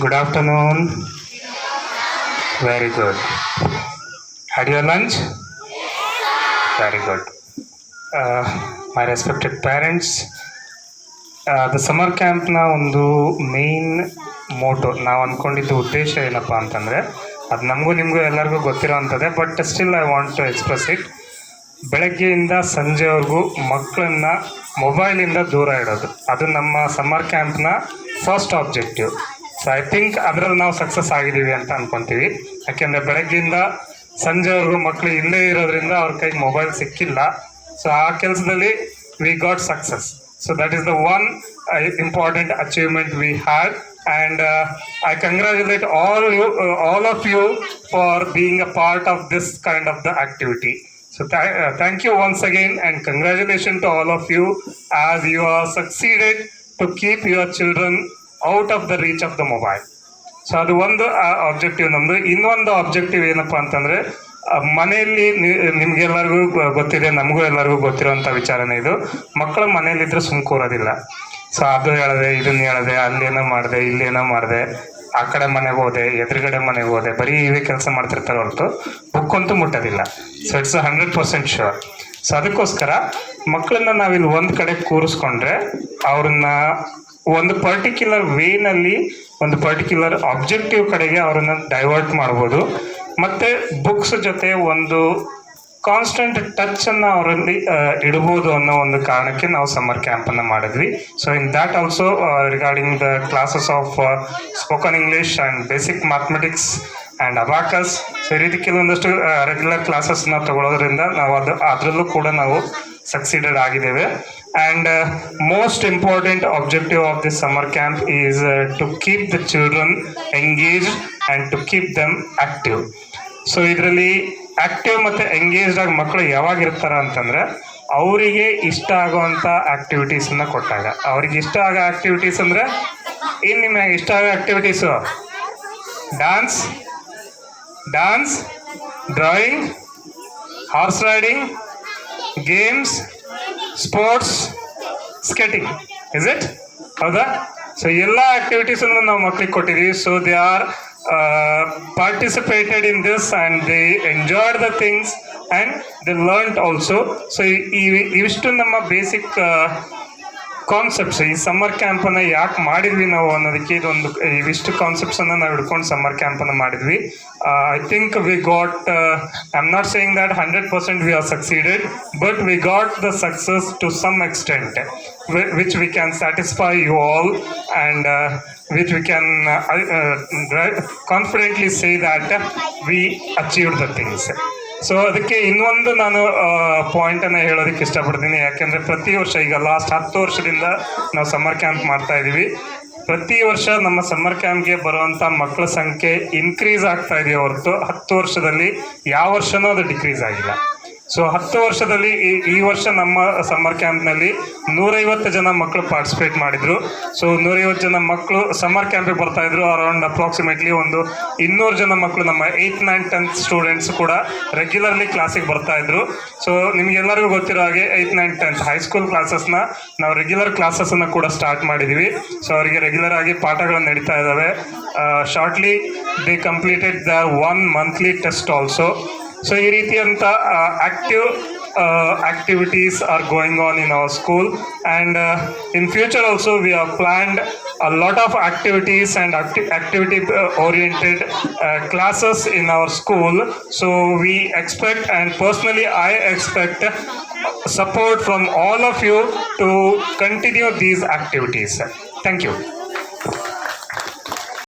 Good afternoon. Very good. Had your lunch? Very good. Uh, my respected parents, ಕ್ಯಾಂಪ್ನ uh, ಒಂದು main motto ನಾವು ಅಂದ್ಕೊಂಡಿದ್ದ ಉದ್ದೇಶ ಏನಪ್ಪ ಅಂತಂದರೆ ಅದು ನಮಗೂ ನಿಮಗೂ ಎಲ್ಲರಿಗೂ ಗೊತ್ತಿರೋ ಅಂಥದ್ದೇ but still I want to express it ಬೆಳಗ್ಗೆಯಿಂದ ಸಂಜೆವರೆಗೂ ಮಕ್ಕಳನ್ನ ಮೊಬೈಲಿಂದ ದೂರ ಇಡೋದು ಅದು ನಮ್ಮ summer ಕ್ಯಾಂಪ್ನ First objective so I think ಅದರಲ್ಲಿ ನಾವು ಸಕ್ಸಸ್ ಆಗಿದ್ದೀವಿ ಅಂತ ಅನ್ಕೊಂತೀವಿ ಯಾಕೆಂದರೆ ಬೆಳಗ್ಗೆಯಿಂದ ಸಂಜೆವರೆಗೂ ಮಕ್ಕಳು ಇಲ್ಲೇ ಇರೋದ್ರಿಂದ ಅವ್ರ ಕೈಗೆ ಮೊಬೈಲ್ ಸಿಕ್ಕಿಲ್ಲ ಸೊ ಆ ಕೆಲಸದಲ್ಲಿ we got success so that is the one important achievement we had and uh, I congratulate all you, uh, all of you for being a part of this kind of the activity. So th- uh, thank you once again and congratulations to all of you as you are succeeded to keep your children out of the reach of the mobile so ಅದು ಒಂದು objective ನಮ್ದು ಇನ್ನೊಂದು objective ಏನಪ್ಪ ಅಂತಂದ್ರೆ ಮನೆಯಲ್ಲಿ ನಿಮ್ಗೆಲ್ಲರಿಗೂ ಗೊತ್ತಿದೆ ನಮಗೂ ಎಲ್ಲರಿಗೂ ಗೊತ್ತಿರುವಂತ ವಿಚಾರನೇ ಇದು ಮಕ್ಕಳು ಮನೇಲಿದ್ರೆ ಕೂರೋದಿಲ್ಲ ಸೊ ಅದು ಹೇಳದೆ ಇದನ್ನ ಹೇಳಿದೆ ಏನೋ ಮಾಡಿದೆ ಇಲ್ಲೇನೋ ಮಾಡಿದೆ ಆ ಕಡೆ ಮನೆಗೆ ಹೋದೆ ಎದುರುಗಡೆ ಮನೆಗೆ ಹೋದೆ ಬರೀ ಇವೇ ಕೆಲಸ ಮಾಡ್ತಿರ್ತಾರೆ ಹೊರತು ಬುಕ್ ಅಂತೂ ಮುಟ್ಟೋದಿಲ್ಲ so it's hundred percent sure so ಅದಕ್ಕೋಸ್ಕರ ಮಕ್ಕಳನ್ನ ನಾವಿಲ್ಲಿ ಒಂದು ಕಡೆ ಕೂರಿಸ್ಕೊಂಡ್ರೆ ಅವ್ರನ್ನ ಒಂದು ಪರ್ಟಿಕ್ಯುಲರ್ ವೇನಲ್ಲಿ ಒಂದು ಪರ್ಟಿಕ್ಯುಲರ್ ಆಬ್ಜೆಕ್ಟಿವ್ ಕಡೆಗೆ ಅವರನ್ನು ಡೈವರ್ಟ್ ಮಾಡ್ಬೋದು ಮತ್ತೆ ಬುಕ್ಸ್ ಜೊತೆ ಒಂದು ಕಾನ್ಸ್ಟೆಂಟ್ ಟಚ್ ಅನ್ನ ಅವರಲ್ಲಿ ಇಡಬಹುದು ಅನ್ನೋ ಒಂದು ಕಾರಣಕ್ಕೆ ನಾವು ಸಮ್ಮರ್ ಕ್ಯಾಂಪ್ ಅನ್ನ ಮಾಡಿದ್ವಿ so in that also regarding the classes of spoken English and basic mathematics and abacus so ಈ ರೀತಿ ಕೆಲವೊಂದಷ್ಟು ರೆಗ್ಯುಲರ್ ಕ್ಲಾಸಸ್ನ ತಗೊಳ್ಳೋದ್ರಿಂದ ನಾವು ಅದು ಅದರಲ್ಲೂ ಕೂಡ ನಾವು ಸಕ್ಸಿಡೆಡ್ ಆಗಿದ್ದೇವೆ and most important objective of this summer camp is to keep the children engaged and to keep them active so ಇದರಲ್ಲಿ ಆಕ್ಟಿವ್ ಮತ್ತು ಎಂಗೇಜ್ಡ್ ಆಗಿ ಮಕ್ಕಳು ಯಾವಾಗ ಇರ್ತಾರ ಅಂತಂದರೆ ಅವರಿಗೆ ಇಷ್ಟ ಆಗೋವಂಥ ಆ್ಯಕ್ಟಿವಿಟೀಸನ್ನು ಕೊಟ್ಟಾಗ ಅವ್ರಿಗೆ ಇಷ್ಟ ಆಗೋ ಆ್ಯಕ್ಟಿವಿಟೀಸ್ ಅಂದರೆ ಏನು ನಿಮಗೆ ಇಷ್ಟ ಆಗೋ activities dance dance drawing horse riding games sports skating is it ಹೌದಾ ಸೊ ಎಲ್ಲ ಆಕ್ಟಿವಿಟೀಸ್ ನಾವು ಮಕ್ಕಳಿಗೆ ಕೊಟ್ಟಿದ್ದೀವಿ so they are participated in this and they enjoyed the things and they learned also so ಈ ಇವಿಷ್ಟು ನಮ್ಮ ಬೇಸಿಕ್ ಕಾನ್ಸೆಪ್ಟ್ಸ್ ಈ summer ಕ್ಯಾಂಪನ್ನು ಯಾಕೆ ಮಾಡಿದ್ವಿ ನಾವು ಅನ್ನೋದಕ್ಕೆ ಇದೊಂದು ಇವಿಷ್ಟು ಕಾನ್ಸೆಪ್ಟ್ಸನ್ನು ನಾವು ಹಿಡ್ಕೊಂಡು ಸಮ್ಮರ್ ಕ್ಯಾಂಪನ್ನು ಮಾಡಿದ್ವಿ I think we got I am not saying that hundred percent we are succeeded but we got the success to some extent which we can satisfy you all and which we can confidently say that we achieve the things so ಅದಕ್ಕೆ ಇನ್ನೊಂದು ನಾನು ಪಾಯಿಂಟನ್ನು ಹೇಳೋದಕ್ಕೆ ಇಷ್ಟಪಡ್ತೀನಿ ಯಾಕೆಂದರೆ ಪ್ರತಿ ವರ್ಷ ಈಗ last ಹತ್ತು ವರ್ಷದಿಂದ ನಾವು ಸಮ್ಮರ್ ಕ್ಯಾಂಪ್ ಮಾಡ್ತಾ ಇದ್ದೀವಿ ಪ್ರತಿ ವರ್ಷ ನಮ್ಮ ಸಮ್ಮರ್ ಕ್ಯಾಂಪ್ಗೆ ಬರುವಂಥ ಮಕ್ಕಳ ಸಂಖ್ಯೆ ಇನ್ಕ್ರೀಸ್ ಆಗ್ತಾ ಇದೆಯೋ ಹೊರತು ಹತ್ತು ವರ್ಷದಲ್ಲಿ ಯಾವ ವರ್ಷನೂ ಅದು ಡಿಕ್ರೀಸ್ ಆಗಿಲ್ಲ ಸೊ ಹತ್ತು ವರ್ಷದಲ್ಲಿ ಈ ಈ ವರ್ಷ ನಮ್ಮ ಸಮ್ಮರ್ ಕ್ಯಾಂಪ್ನಲ್ಲಿ ನೂರೈವತ್ತು ಜನ ಮಕ್ಕಳು ಪಾರ್ಟಿಸಿಪೇಟ್ ಮಾಡಿದರು ಸೊ ನೂರೈವತ್ತು ಜನ ಮಕ್ಕಳು ಸಮ್ಮರ್ ಕ್ಯಾಂಪಿಗೆ ಬರ್ತಾ ಇದ್ರು ಅರೌಂಡ್ ಅಪ್ರಾಕ್ಸಿಮೇಟ್ಲಿ ಒಂದು ಇನ್ನೂರು ಜನ ಮಕ್ಕಳು ನಮ್ಮ ಏಯ್ತ್ ನೈನ್ ಟೆಂತ್ ಸ್ಟೂಡೆಂಟ್ಸ್ ಕೂಡ ರೆಗ್ಯುಲರ್ಲಿ ಕ್ಲಾಸಿಗೆ ಬರ್ತಾ ಇದ್ರು ಸೊ ನಿಮಗೆಲ್ಲರಿಗೂ ಗೊತ್ತಿರೋ ಹಾಗೆ eighth ninth tenth high school ಕ್ಲಾಸಸ್ನ ನಾವು ರೆಗ್ಯುಲರ್ ಕ್ಲಾಸಸ್ನ ಕೂಡ ಸ್ಟಾರ್ಟ್ ಮಾಡಿದ್ದೀವಿ ಸೊ ಅವರಿಗೆ ರೆಗ್ಯುಲರ್ ಆಗಿ ಪಾಠಗಳು ನಡೀತಾ ಇದ್ದಾವೆ shortly they completed the one monthly test also so ಈ ರೀತಿಯಂತ active activities are going on in our school and uh, in future also we have planned a lot of activities and acti- activity uh, oriented uh, classes in our school so we expect and personally i expect support from all of you to continue these activities thank you